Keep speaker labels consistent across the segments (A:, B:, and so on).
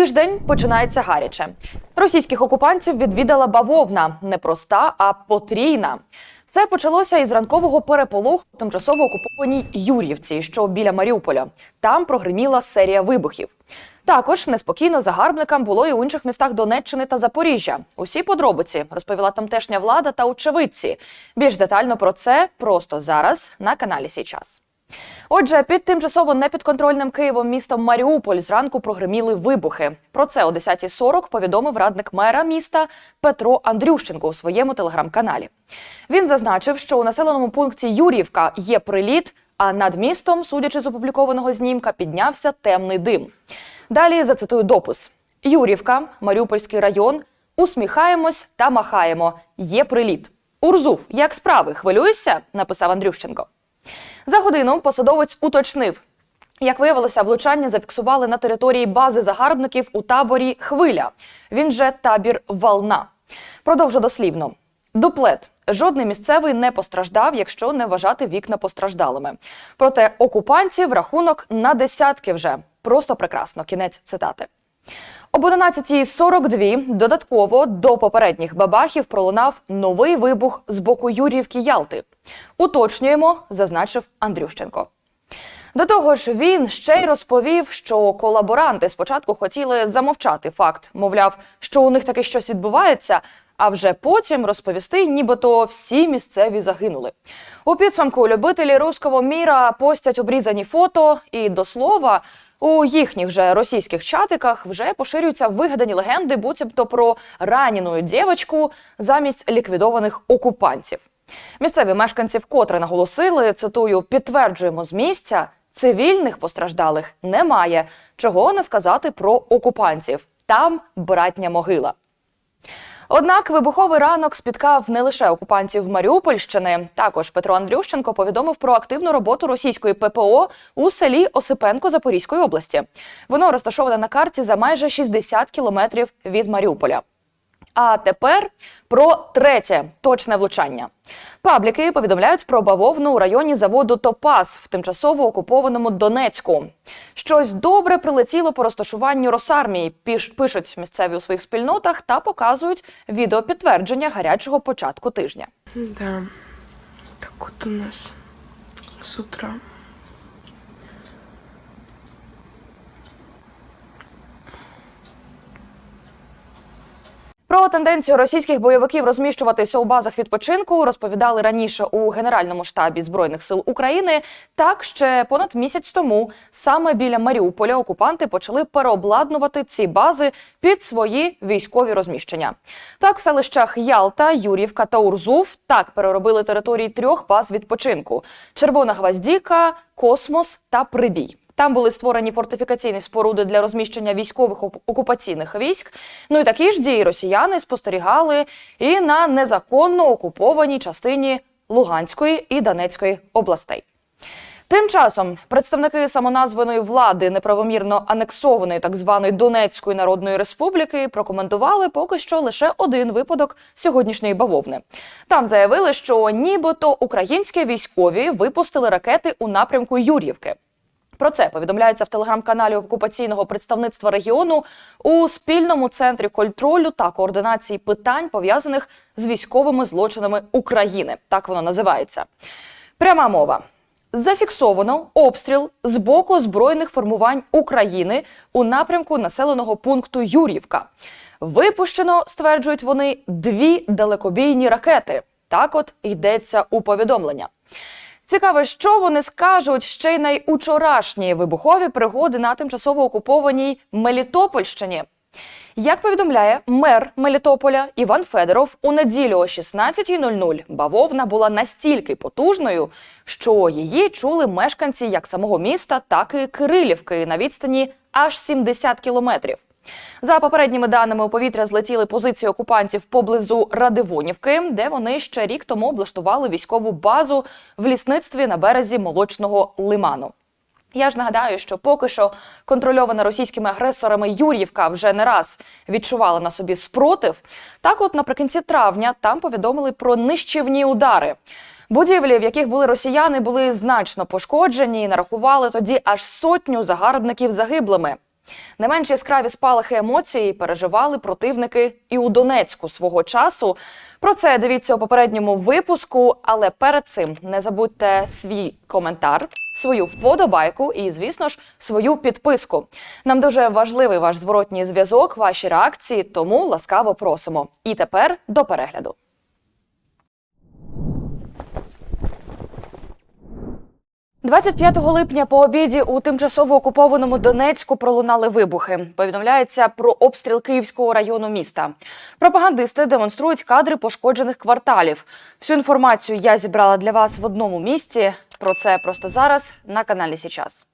A: Тиждень починається гаряче. Російських окупантів відвідала бавовна не проста, а потрійна. Все почалося із ранкового переполоху тимчасово окупованій Юр'ївці, що біля Маріуполя. Там прогриміла серія вибухів. Також неспокійно загарбникам було і у інших містах Донеччини та Запоріжжя. Усі подробиці розповіла тамтешня влада та очевидці. Більш детально про це просто зараз на каналі Січас. Отже, під тимчасово непідконтрольним Києвом містом Маріуполь зранку прогреміли вибухи. Про це о 10.40 повідомив радник мера міста Петро Андрющенко у своєму телеграм-каналі. Він зазначив, що у населеному пункті Юрівка є приліт, а над містом, судячи з опублікованого знімка, піднявся темний дим. Далі зацитую допис: Юрівка, Маріупольський район. Усміхаємось та махаємо. Є приліт. Урзув, як справи? Хвилюєшся? написав Андрющенко. За годину посадовець уточнив. Як виявилося, влучання зафіксували на території бази загарбників у таборі Хвиля. Він же табір Волна. Продовжу дослівно. Дуплет. Жодний місцевий не постраждав, якщо не вважати вікна постраждалими. Проте окупантів рахунок на десятки вже. Просто прекрасно. Кінець цитати. Об 11.42 додатково до попередніх бабахів пролунав новий вибух з боку Юрівки Ялти. Уточнюємо, зазначив Андрющенко. До того ж, він ще й розповів, що колаборанти спочатку хотіли замовчати факт, мовляв, що у них таки щось відбувається, а вже потім розповісти, нібито всі місцеві загинули. У підсумку любителі руського міра постять обрізані фото, і до слова. У їхніх же російських чатиках вже поширюються вигадані легенди, буцімто про ранену дівочку замість ліквідованих окупантів. Місцеві мешканці вкотре наголосили, цитую, підтверджуємо з місця, цивільних постраждалих немає. Чого не сказати про окупантів. Там братня могила. Однак вибуховий ранок спіткав не лише окупантів Маріупольщини. Також Петро Андрющенко повідомив про активну роботу російської ППО у селі Осипенко Запорізької області. Воно розташоване на карті за майже 60 кілометрів від Маріуполя. А тепер про третє точне влучання. Пабліки повідомляють про бавовну у районі заводу Топас в тимчасово окупованому Донецьку. Щось добре прилетіло по розташуванню Росармії. Пишуть місцеві у своїх спільнотах та показують відеопідтвердження гарячого початку тижня.
B: Да. Так вот у нас с утра.
A: Про тенденцію російських бойовиків розміщуватися у базах відпочинку розповідали раніше у Генеральному штабі збройних сил України. Так ще понад місяць тому саме біля Маріуполя окупанти почали переобладнувати ці бази під свої військові розміщення. Так, в селищах Ялта, Юрівка та Урзув так переробили території трьох баз відпочинку: Червона Гваздіка, Космос та Прибій. Там були створені фортифікаційні споруди для розміщення військових окупаційних військ. Ну і такі ж дії росіяни спостерігали і на незаконно окупованій частині Луганської і Донецької областей. Тим часом представники самоназваної влади неправомірно анексованої так званої Донецької Народної Республіки прокоментували поки що лише один випадок сьогоднішньої бавовни. Там заявили, що нібито українські військові випустили ракети у напрямку Юр'ївки. Про це повідомляється в телеграм-каналі окупаційного представництва регіону у спільному центрі контролю та координації питань пов'язаних з військовими злочинами України. Так воно називається. Пряма мова. Зафіксовано обстріл з боку збройних формувань України у напрямку населеного пункту Юрівка. Випущено, стверджують вони, дві далекобійні ракети. Так от йдеться у повідомлення. Цікаво, що вони скажуть ще й найучорашні вибухові пригоди на тимчасово окупованій Мелітопольщині. Як повідомляє мер Мелітополя Іван Федоров, у неділю о 16.00 бавовна була настільки потужною, що її чули мешканці як самого міста, так і Кирилівки на відстані аж 70 кілометрів. За попередніми даними у повітря злетіли позиції окупантів поблизу Радивонівки, де вони ще рік тому облаштували військову базу в лісництві на березі молочного лиману. Я ж нагадаю, що поки що контрольована російськими агресорами Юр'ївка вже не раз відчувала на собі спротив. Так, от наприкінці травня там повідомили про нищівні удари. Будівлі, в яких були росіяни, були значно пошкоджені і нарахували тоді аж сотню загарбників загиблими. Не менш яскраві спалахи емоцій переживали противники і у Донецьку свого часу. Про це дивіться у попередньому випуску. Але перед цим не забудьте свій коментар, свою вподобайку і, звісно ж, свою підписку. Нам дуже важливий ваш зворотній зв'язок, ваші реакції, тому ласкаво просимо. І тепер до перегляду. – 25 липня по обіді у тимчасово окупованому Донецьку пролунали вибухи. Повідомляється про обстріл Київського району міста. Пропагандисти демонструють кадри пошкоджених кварталів. Всю інформацію я зібрала для вас в одному місці. Про це просто зараз на каналі Січас.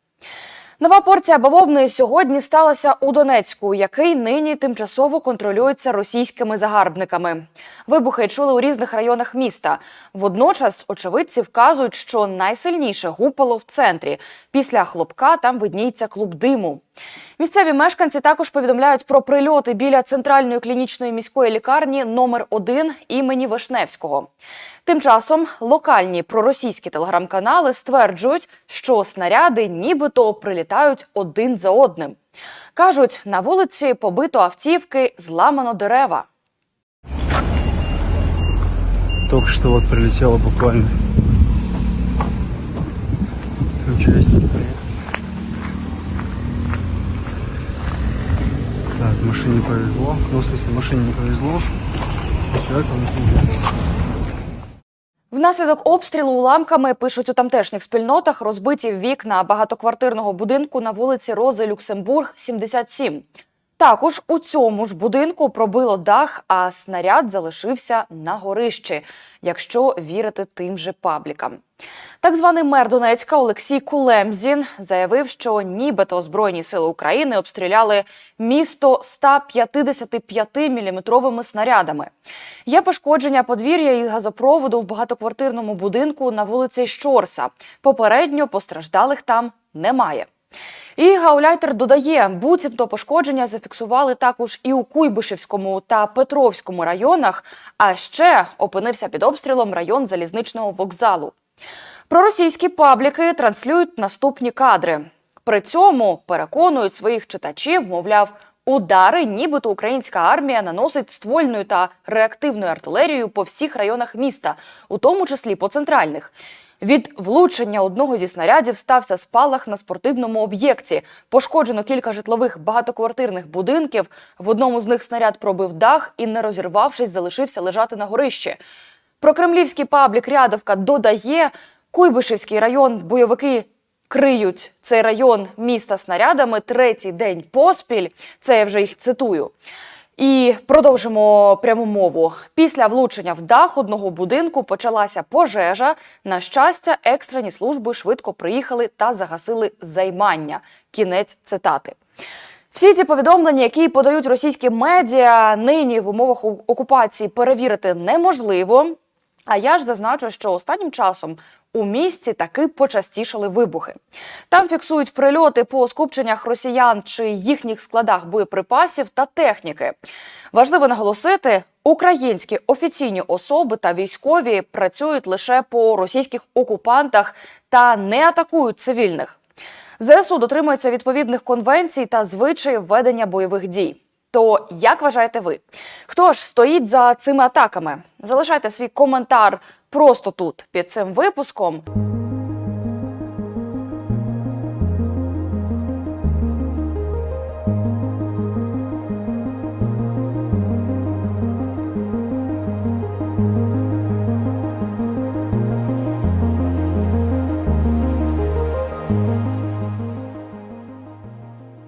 A: Нова порція бавовної сьогодні сталася у Донецьку, який нині тимчасово контролюється російськими загарбниками. Вибухи чули у різних районах міста. Водночас очевидці вказують, що найсильніше гупало в центрі. Після хлопка там видніється клуб диму. Місцеві мешканці також повідомляють про прильоти біля центральної клінічної міської лікарні номер 1 імені Вишневського. Тим часом локальні проросійські телеграм-канали стверджують, що снаряди нібито прилітають один за одним. Кажуть, на вулиці побито автівки, зламано дерева.
C: Только что вот прилетело буквально. Приехал. Так, машине повезло. Ну, в смысле, машине не повезло. а человеку не.
A: Внаслідок обстрілу уламками пишуть у тамтешніх спільнотах розбиті вікна багатоквартирного будинку на вулиці Рози Люксембург, 77. Також у цьому ж будинку пробило дах, а снаряд залишився на горищі, якщо вірити тим же паблікам. Так званий мер Донецька Олексій Кулемзін заявив, що нібито Збройні сили України обстріляли місто 155-мм снарядами. Є пошкодження подвір'я і газопроводу в багатоквартирному будинку на вулиці Щорса. Попередньо постраждалих там немає. І гауляйтер додає, буцімто пошкодження зафіксували також і у Куйбишевському та Петровському районах. А ще опинився під обстрілом район залізничного вокзалу. Проросійські пабліки транслюють наступні кадри. При цьому переконують своїх читачів, мовляв, удари, нібито українська армія наносить ствольною та реактивною артилерією по всіх районах міста, у тому числі по центральних. Від влучення одного зі снарядів стався спалах на спортивному об'єкті. Пошкоджено кілька житлових багатоквартирних будинків. В одному з них снаряд пробив дах і, не розірвавшись, залишився лежати на горищі. Прокремлівський паблік Рядовка додає, Куйбишевський район бойовики криють цей район міста снарядами третій день поспіль. Це я вже їх цитую. І продовжимо пряму мову. Після влучення в дах одного будинку почалася пожежа. На щастя, екстрені служби швидко приїхали та загасили займання. Кінець цитати. Всі ці повідомлення, які подають російські медіа, нині в умовах окупації перевірити неможливо. А я ж зазначу, що останнім часом у місті таки почастішали вибухи. Там фіксують прильоти по скупченнях росіян чи їхніх складах боєприпасів та техніки. Важливо наголосити, українські офіційні особи та військові працюють лише по російських окупантах та не атакують цивільних. ЗСУ дотримується відповідних конвенцій та звичаїв ведення бойових дій. То як вважаєте ви? Хто ж стоїть за цими атаками? Залишайте свій коментар просто тут під цим випуском.